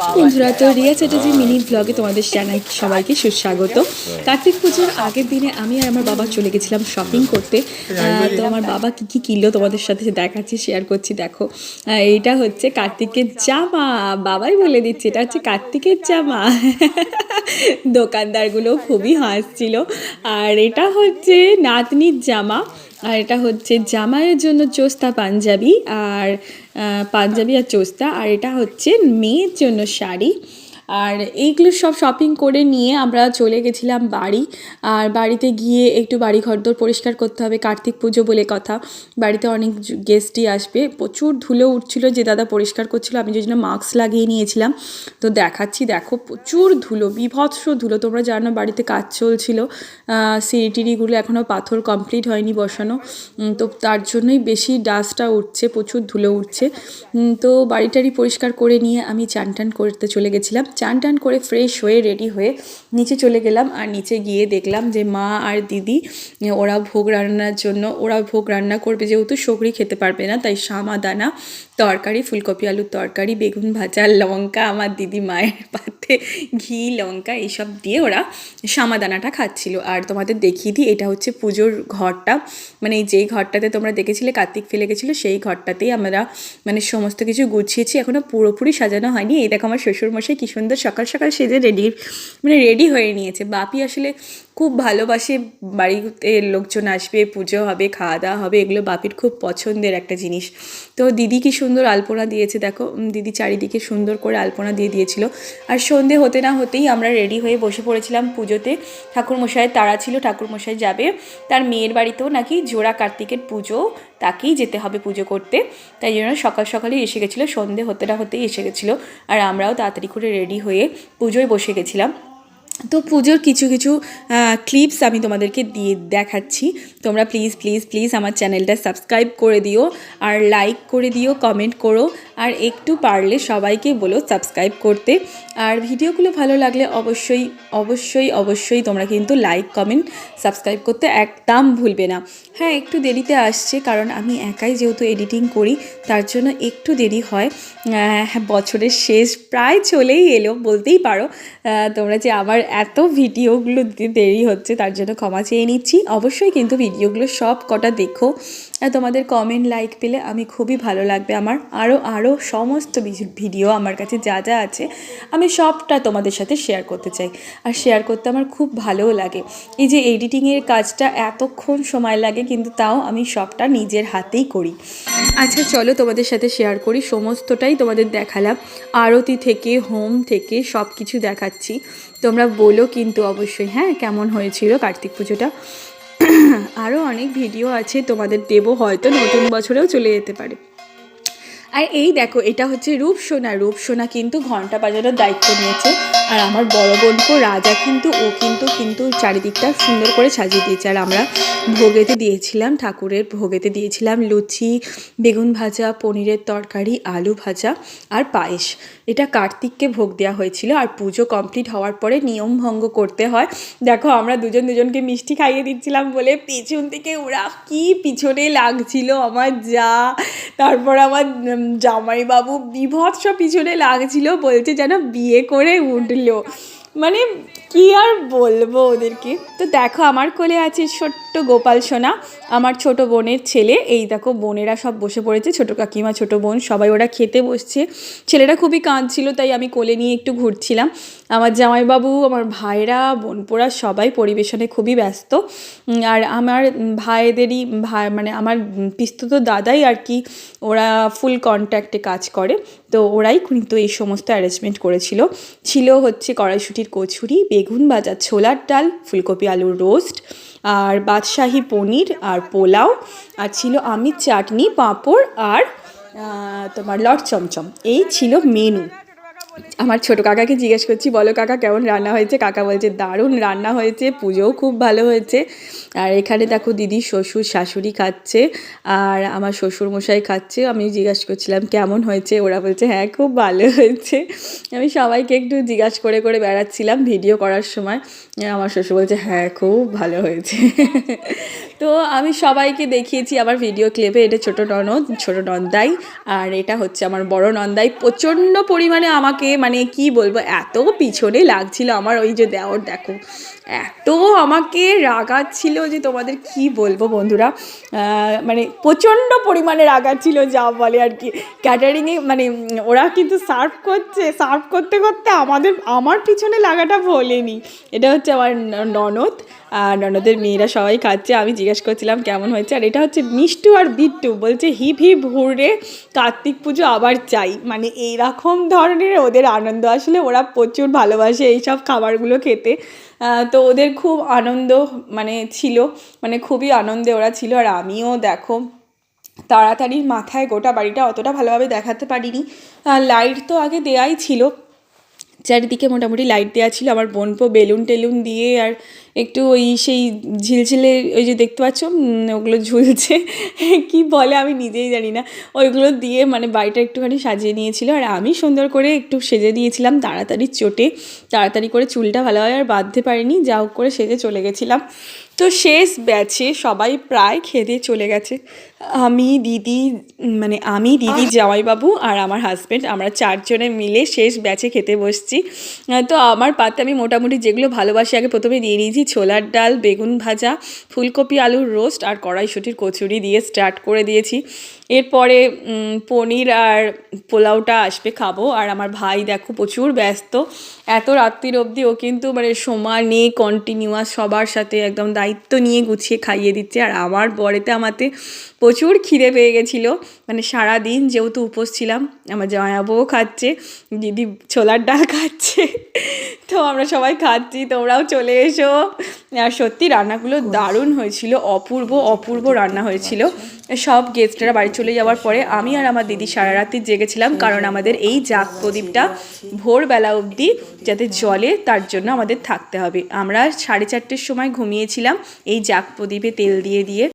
বন্ধুরা, তো রিয়া চ্যাটার্জি মিনি ব্লগে তোমাদের জানাই সবাইকে সুস্বাগত। কার্তিক পুজোর আগের দিনে আমি আর আমার বাবা চলে গেছিলাম শপিং করতে। তো আমার বাবা কি কি কিনলো তোমাদের সাথে দেখাচ্ছি শেয়ার করছি, দেখো। এইটা হচ্ছে কার্তিকের জামা, বাবাই বলে দিচ্ছে, এটা হচ্ছে কার্তিকের জামা। দোকানদারগুলো খুবই হাসছিল। আর এটা হচ্ছে নাতনির জামা। আর এটা হচ্ছে জামাইয়ের জন্য চোস্তা পাঞ্জাবি আর পাঞ্জাবি আর চোস্তা। আর এটা হচ্ছে মেয়ের জন্য শাড়ি। আর এইগুলো সব শপিং করে নিয়ে আমরা চলে গেছিলাম বাড়ি। আর বাড়িতে গিয়ে একটু বাড়ি ঘরদোর পরিষ্কার করতে হবে, কার্তিক পুজো বলে কথা। বাড়িতে অনেক গেস্টই আসবে। প্রচুর ধুলো উঠছিল যে দাদা পরিষ্কার করছিল, আমি যে জন্য মাস্ক লাগিয়ে নিয়েছিলাম। তো দেখাচ্ছি, দেখো প্রচুর ধুলো, বিভৎস ধুলো। তোমরা জানো বাড়িতে কাজ চলছিল। সিঁড়ি এখনও পাথর কমপ্লিট হয়নি বসানো। তো তার জন্যই বেশি ডাস্টটা উঠছে, প্রচুর ধুলো উঠছে। তো বাড়ি টাড়ি পরিষ্কার করে নিয়ে আমি চান টান করতে চলে গেছিলাম। চান টান করে ফ্রেশ হয়ে রেডি হয়ে নিচে চলে গেলাম আর নিচে গিয়ে দেখলাম যে মা আর দিদি, ওরা ভোগ রান্নার জন্য, ওরা ভোগ রান্না করবে যেহেতু সগড়ি খেতে পারবে না, তাই সামা দানা, তরকারি, ফুলকপি, আলুর তরকারি, বেগুন ভাজা, লঙ্কা, আমার দিদি মায়ের পাতে ঘি, লঙ্কা এইসব দিয়ে ওরা সামাদানাটা খাচ্ছিল। আর তোমাদের দেখিয়ে দিই, এটা হচ্ছে পুজোর ঘরটা। মানে যেই ঘরটাতে তোমরা দেখেছিলে, কার্তিক ফেলে গেছিল, সেই ঘরটাতেই আমরা মানে সমস্ত কিছু গুছিয়েছি এখনও পুরোপুরি সাজানো হয়নি। এই দেখো আমার শ্বশুরমশাই কী সুন্দর সকাল সকাল সেজে রেডি মানে রেডি হয়ে নিয়েছে। বাপি আসলে খুব ভালোবাসে, বাড়িতে লোকজন আসবে, পুজো হবে খাওয়া দাওয়া হবে, এগুলো বাপির খুব পছন্দের একটা জিনিস। তো দিদি কি সুন্দর আলপনা দিয়েছে, দেখো দিদি চারিদিকে সুন্দর করে আলপনা দিয়ে দিয়েছিল। আর সন্ধে হতে না হতেই আমরা রেডি হয়ে বসে পড়েছিলাম পুজোতে। ঠাকুরমশাইয়ের তাড়া ছিল, ঠাকুরমশাই যাবে। তার মেয়ের বাড়িতেও নাকি জোড়া কার্তিকের পুজো তাকেই যেতে হবে পুজো করতে। তাই জন্য সকাল সকালেই এসে গেছিল, সন্ধে হতে না হতেই এসে গেছিল। আর আমরাও তাড়াতাড়ি করে রেডি হয়ে পুজোয় বসে গেছিলাম। তো পুজোর কিছু কিছু ক্লিপস আমি তোমাদেরকে দিয়ে দেখাচ্ছি। তোমরা প্লিজ প্লিজ প্লিজ আমার চ্যানেলটা সাবস্ক্রাইব করে দিও। আর লাইক করে দিও কমেন্ট করো। আর একটু পারলে সবাইকে বলো সাবস্ক্রাইব করতে। আর ভিডিওগুলো ভালো লাগলে অবশ্যই অবশ্যই অবশ্যই তোমরা কিন্তু লাইক কমেন্ট সাবস্ক্রাইব করতে একদম ভুলবে না। হ্যাঁ একটু দেরিতে আসছে কারণ আমি একাই যেহেতু এডিটিং করি তার জন্য একটু দেরি হয়। হ্যাঁ, বছরের শেষ প্রায় চলেই এলো বলতেই পারো। তোমরা যে আমার এত ভিডিওগুলো দেরি হচ্ছে তার জন্য ক্ষমা চেয়ে নিচ্ছি। অবশ্যই কিন্তু ভিডিওগুলো সব কটা দেখো তোমাদের কমেন্ট লাইক পেলে আমি খুবই ভালো লাগবে আমার। আরও আরও সমস্ত ভিডিও আমার কাছে যা যা আছে, আমি সবটা তোমাদের সাথে শেয়ার করতে চাই। আর শেয়ার করতে আমার খুব ভালোও লাগে। এই যে এডিটিংয়ের কাজটা এতক্ষণ সময় লাগে, কিন্তু তাও আমি সবটা নিজের হাতেই করি। আচ্ছা চলো তোমাদের সাথে শেয়ার করি, সমস্তটাই তোমাদের দেখালাম। আরতি থেকে, হোম থেকে সব কিছু দেখাচ্ছি। তোমরা বলো কিন্তু অবশ্যই হ্যাঁ কেমন হয়েছিল কার্তিক পুজোটা? আরও অনেক ভিডিও আছে, তোমাদের দেবো হয়তো নতুন বছরেও চলে যেতে পারে। আর এই দেখো, এটা হচ্ছে রূপসোনা। রূপসোনা কিন্তু ঘণ্টা বাজানোর দায়িত্ব নিয়েছে। আর আমার বড় বোনকে রাজা কিন্তু, ও কিন্তু কিন্তু চারিদিকটা সুন্দর করে সাজিয়ে দিয়েছে। আর আমরা ভোগেতে দিয়েছিলাম, ঠাকুরের ভোগেতে দিয়েছিলাম লুচি, বেগুন ভাজা, পনিরের তরকারি, আলু ভাজা আর পায়েস। এটা কার্তিককে ভোগ দেওয়া হয়েছিল আর পুজো কমপ্লিট হওয়ার পরে নিয়ম ভঙ্গ করতে হয়। দেখো, আমরা দুজন দুজনকে মিষ্টি খাইয়ে দিচ্ছিলাম বলে পেছন থেকে ওরা কি পিছনে লাগছিল, আমার যা। তারপর আমার জামাইবাবু বিভৎস পিছনে লাগছিল, বলছে যেন বিয়ে করে উঠল। মানে কি আর বলব ওদেরকে? তো দেখো আমার কোলে আছে ছোট্ট গোপাল সোনা, আমার ছোট বোনের ছেলে। এই দেখো বোনেরা সব বসে পড়েছে, ছোট কাকিমা, ছোট বোন, সবাই ওরা খেতে বসছে। ছেলেটা খুবই কাঁদছিল, তাই আমি কোলে নিয়ে একটু ঘুরছিলাম। আমার জামাইবাবু, আমার ভাইরা বোনপোরা সবাই পরিবেশনে খুবই ব্যস্ত। আর আমার ভাইদেরই ভাই মানে আমার পিস্তুত দাদাই আর কি, ওরা ফুল কন্ট্যাক্টে কাজ করে। তো ওরাই কিন্তু এই সমস্ত অ্যারেঞ্জমেন্ট করেছিল। ছিল হচ্ছে কড়াইশুটির কচুরি বেগুন ভাজা ছোলার ডাল, ফুলকপি আলুর রোস্ট, আর বাদশাহী পনির আর পোলাও, আর ছিল আমি চাটনি, পাঁপড় আর তোমার লট চমচম। এই ছিল মেনু আমার ছোট কাকাকে জিজ্ঞেস করছি, বলো কাকা, কেমন রান্না হয়েছে? কাকা বলছে, দারুণ রান্না হয়েছে, পুজোও খুব ভালো হয়েছে। আর এখানে দেখো দিদি শ্বশুর শাশুড়ি খাচ্ছে, আর আমার শ্বশুর মশাই খাচ্ছে। আমি জিজ্ঞাসা করছিলাম, কেমন হয়েছে? ওরা বলছে হ্যাঁ খুব ভালো হয়েছে। আমি সবাইকে একটু জিজ্ঞাসা করে করে বেড়াচ্ছিলাম ভিডিও করার সময়। আমার শ্বশুর বলছে হ্যাঁ খুব ভালো হয়েছে। তো আমি সবাইকে দেখিয়েছি আমার ভিডিও ক্লিপে, এটা ছোট ননদ, ছোট নন্দাই, আর এটা হচ্ছে আমার বড় নন্দাই। প্রচণ্ড পরিমাণে আমাকে মানে কি বলব, এত পিছনে লাগছিল আমার ওই যে দেওর, দেখো। এত আমাকে রাগাচ্ছিল যে তোমাদের কি বলব বন্ধুরা। মানে প্রচণ্ড পরিমাণে রাগাচ্ছিল যা বলে আর কি। ক্যাটারিংয়ে মানে ওরা কিন্তু সার্ভ করছে সার্ভ করতে করতে আমাদের, আমার পিছনে লাগাটা ভোলেনি এটা হচ্ছে আমার ননদ। আর ননদের মেয়েরা সবাই খাচ্ছে, আমি জিজ্ঞেস করছিলাম কেমন হয়েছে। আর এটা হচ্ছে মিষ্টু আর বিট্টু, বলছে হিপ হিপ হুড়ে কার্তিক পুজো আবার চাই। মানে এইরকম ধরনের ওদের আনন্দ। আসলে ওরা প্রচুর ভালোবাসে এইসব খাবারগুলো খেতে। তো ওদের খুব আনন্দ মানে ছিল মানে খুবই আনন্দে ওরা ছিল। আর আমিও দেখো, তাড়াতাড়ি মাথায় গোটা বাড়িটা অতটা ভালোভাবে দেখাতে পারিনি। লাইট তো আগে দেয়াই ছিল। চারিদিকে মোটামুটি লাইট দেওয়া ছিল। আমার বোনপো বেলুন টেলুন দিয়ে আর একটু ওই সেই ঝিলঝিলে ওই যে দেখতে পাচ্ছ? ওগুলো ঝুলছে। কি বলে আমি নিজেই জানি না। ওইগুলো দিয়ে মানে বাড়িটা একটুখানি সাজিয়ে নিয়েছিল। আর আমি সুন্দর করে একটু সেজে দিয়েছিলাম তাড়াতাড়ি চোটে। তাড়াতাড়ি করে চুলটা ভালো হয় আর বাঁধতে পারিনি। যা হোক করে সেজে চলে গেছিলাম। তো শেষ ব্যাচে সবাই প্রায় খেতে চলে গেছে। আমি দিদি মানে আমি দিদি জামাইবাবু আর আমার হাজব্যান্ড আমরা চারজনে মিলে শেষ ব্যাচে খেতে বসছি। তো আমার পাতে আমি মোটামুটি যেগুলো ভালোবাসি আগে প্রথমে দিয়ে নিয়েছি। ছোলার ডাল বেগুন ভাজা ফুলকপি আলুর রোস্ট আর কড়াইশুটির কচুরি দিয়ে স্টার্ট করে দিয়েছি। এরপরে পনির আর পোলাওটা আসবে খাব। আর আমার ভাই দেখো প্রচুর ব্যস্ত। এত রাত্রির অবধি ও কিন্তু মানে সময় নেই কন্টিনিউয়াস সবার সাথে একদম দায়িত্ব নিয়ে গুছিয়ে খাইয়ে দিচ্ছে। আর আমার বরেতে আমাতে প্রচুর খিদে পেয়ে গেছিল। মানে সারা দিন যেহেতু উপোস ছিলাম আমার জামাইবাবুও খাচ্ছে দিদি ছোলার ডাল খাচ্ছে। তো আমরা সবাই খাচ্ছি তোমরাও চলে এসো। আর সত্যি রান্নাগুলো দারুণ হয়েছিল অপূর্ব অপূর্ব রান্না হয়েছিল। সব গেস্টরা বাড়ি চলে যাওয়ার পরে আমি আর আমার দিদি সারা রাত্রি জেগেছিলাম, কারণ আমাদের এই জাগ প্রদীপটা ভোরবেলা অবধি যাতে জলে তার জন্য আমাদের থাকতে হবে। আমরা সাড়ে চারটের সময় ঘুমিয়েছিলাম, এই জাগ প্রদীপে তেল দিয়ে দিয়ে।